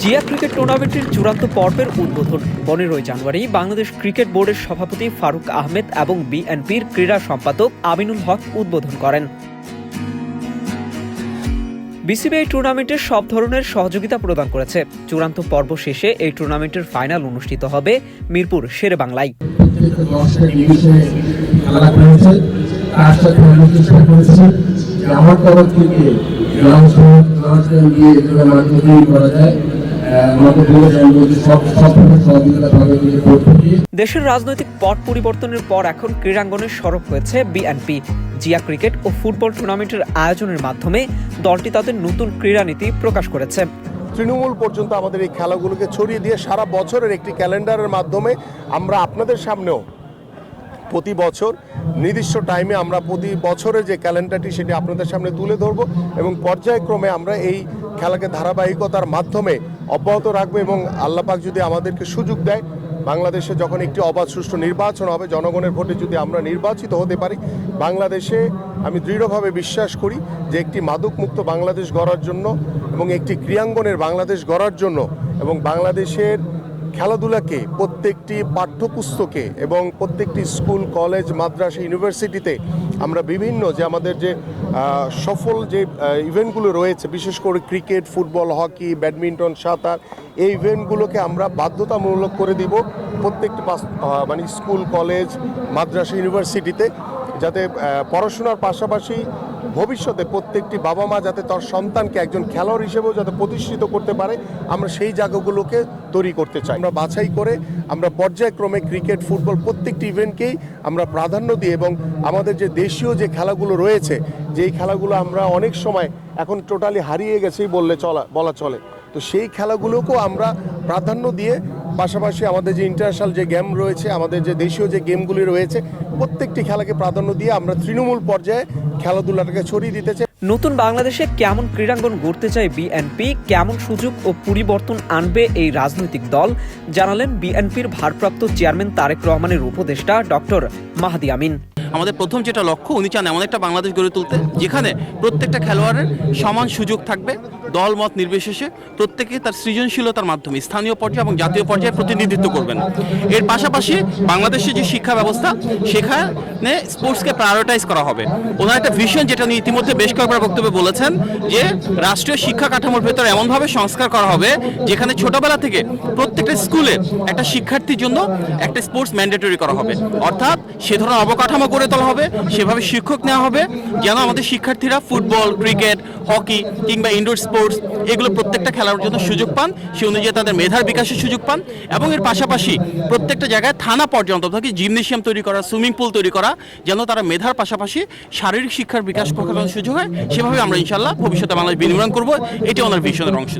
Zia cricket টুর্নামেন্টের চূড়ান্ত পর্বের উদ্বোধন পনেরোই জানুয়ারি বাংলাদেশ ক্রিকেট বোর্ডের সভাপতি ফারুক আহমেদ এবং বিএনপির ক্রীড়া সম্পাদক আমিনুল হক উদ্বোধন করেন বিসিবি এই টুর্নামেন্টের সব ধরনের সহযোগিতা প্রদান করেছে চূড়ান্ত পর্ব শেষে এই টুর্নামেন্টের ফাইনাল অনুষ্ঠিত হবে মিরপুর শেরে বাংলায় দেশের রাজনৈতিক পট পরিবর্তনের পর এখন ক্রীড়াঙ্গনে সরব হয়েছে বিএনপি। জিয়া ক্রিকেট ও ফুটবল টুর্নামেন্টের আয়োজনের মাধ্যমে দলটি তাদের নতুন ক্রীড়ানীতি প্রকাশ করেছে। তৃণমূল পর্যন্ত আমাদের এই খেলাগুলোকে ছড়িয়ে দিয়ে সারা বছরের একটি ক্যালেন্ডারের মাধ্যমে আমরা আপনাদের সামনেও প্রতি বছর নির্দিষ্ট টাইমে আমরা প্রতি বছরের যে ক্যালেন্ডারটি সেটি আপনাদের সামনে তুলে ধরবো এবং পর্যায়ক্রমে আমরা এই খেলাকে ধারাবাহিকতার মাধ্যমে অব্যাহত রাখব এবং আল্লাপাক যদি আমাদেরকে সুযোগ দেয়, বাংলাদেশে যখন একটি অবাধ সুষ্ঠু নির্বাচন হবে, জনগণের ভোটে যদি আমরা নির্বাচিত হতে পারি, বাংলাদেশে আমি দৃঢ়ভাবে বিশ্বাস করি যে একটি মাদকমুক্ত বাংলাদেশ গড়ার জন্য এবং একটি ক্রিয়াঙ্গনের বাংলাদেশ গড়ার জন্য এবং বাংলাদেশের খেলাধুলাকে প্রত্যেকটি পাঠ্যপুস্তকে এবং প্রত্যেকটি স্কুল, কলেজ, মাদ্রাসা, ইউনিভার্সিটিতে আমরা বিভিন্ন যে আমাদের যে সফল যে ইভেন্টগুলো রয়েছে, বিশেষ করে ক্রিকেট, ফুটবল, হকি, ব্যাডমিন্টন, সাঁতার, এই ইভেন্টগুলোকে আমরা বাধ্যতামূলক করে দিব প্রত্যেকটি মানে স্কুল, কলেজ, মাদ্রাসা, ইউনিভার্সিটিতে। যাতে পড়াশোনার পাশাপাশি ভবিষ্যতে প্রত্যেকটি বাবা মা যাতে তার সন্তানকে একজন খেলোয়াড় হিসেবেও যাতে প্রতিষ্ঠিত করতে পারে, আমরা সেই জায়গাগুলোকে তৈরি করতে চাই। আমরা বাছাই করে আমরা পর্যায়ক্রমে ক্রিকেট, ফুটবল প্রত্যেকটি ইভেন্টকেই আমরা প্রাধান্য দিই এবং আমাদের যে দেশীয় যে খেলাগুলো রয়েছে, যেই খেলাগুলো আমরা অনেক সময় এখন টোটালি হারিয়ে গেছেই বললে চলা, বলা চলে। তো সেই খেলাগুলোকেও আমরা প্রাধান্য দিয়ে পাশাপাশি আমাদের যে ইন্টারন্যাশনাল যে গেম রয়েছে, আমাদের যে দেশীয় যে গেমগুলি রয়েছে, প্রত্যেকটি খেলাকে প্রাধান্য দিয়ে আমরা তৃণমূল পর্যায়ে খেলাধুলাটাকে ছড়িয়ে দিতে চাই নতুন বাংলাদেশে কেমন ক্রীড়াঙ্গন গড়তে চায় বিএনপি কেমন সুযোগ ও পরিবর্তন আনবে এই রাজনৈতিক দল, জানালেন বিএনপির ভারপ্রাপ্ত চেয়ারম্যান তারেক রহমানের উপদেষ্টা ডক্টর মাহাদি আমিন। আমাদের প্রথম যেটা লক্ষ্য, উনি চান এমন একটা বাংলাদেশ গড়ে তুলতে, যেখানে প্রত্যেকটা খেলোয়াড়ের সমান সুযোগ থাকবে দল মত নির্বিশেষে প্রত্যেকে তার সৃজনশীলতার মাধ্যমে স্থানীয় পর্যায়ে এবং জাতীয় পর্যায়ে প্রতিনিধিত্ব করবেন। এর পাশাপাশি বাংলাদেশের যে শিক্ষা ব্যবস্থা, সেখানে স্পোর্টসকে প্রায়োরিটাইজ করা হবে। ওনার একটা ভিশন যেটা উনি ইতিমধ্যে বেশ কয়েকবার বক্তব্যে বলেছেন, যে রাষ্ট্রীয় শিক্ষা কাঠামোর ভেতর এমনভাবে সংস্কার করা হবে, যেখানে ছোটবেলা থেকে প্রত্যেকটা স্কুলে একটা শিক্ষার্থীর জন্য একটা স্পোর্টস ম্যান্ডেটরি করা হবে। অর্থাৎ সে ধরনের অবকাঠামো গড়ে তোলা হবে, সেভাবে শিক্ষক নেওয়া হবে। যেন আমাদের শিক্ষার্থীরা ফুটবল, ক্রিকেট, হকি কিংবা ইনডোর স্পোর্টস এগুলো প্রত্যেকটা খেলার জন্য সুযোগ পান, সে অনুযায়ী তাদের মেধার বিকাশের সুযোগ পান এবং এর পাশাপাশি প্রত্যেকটা জায়গায় থানা পর্যন্ত অন্তত জিমনেশিয়াম তৈরি করা সুইমিং পুল তৈরি করা, যেন তারা মেধার পাশাপাশি শারীরিক শিক্ষার বিকাশ প্রকাশের সুযোগ হয়। সেভাবে আমরা ইনশাল্লাহ ভবিষ্যতে বাংলাদেশ বিনিয়োগ করব। এটি ওনার ভিশনের অংশ।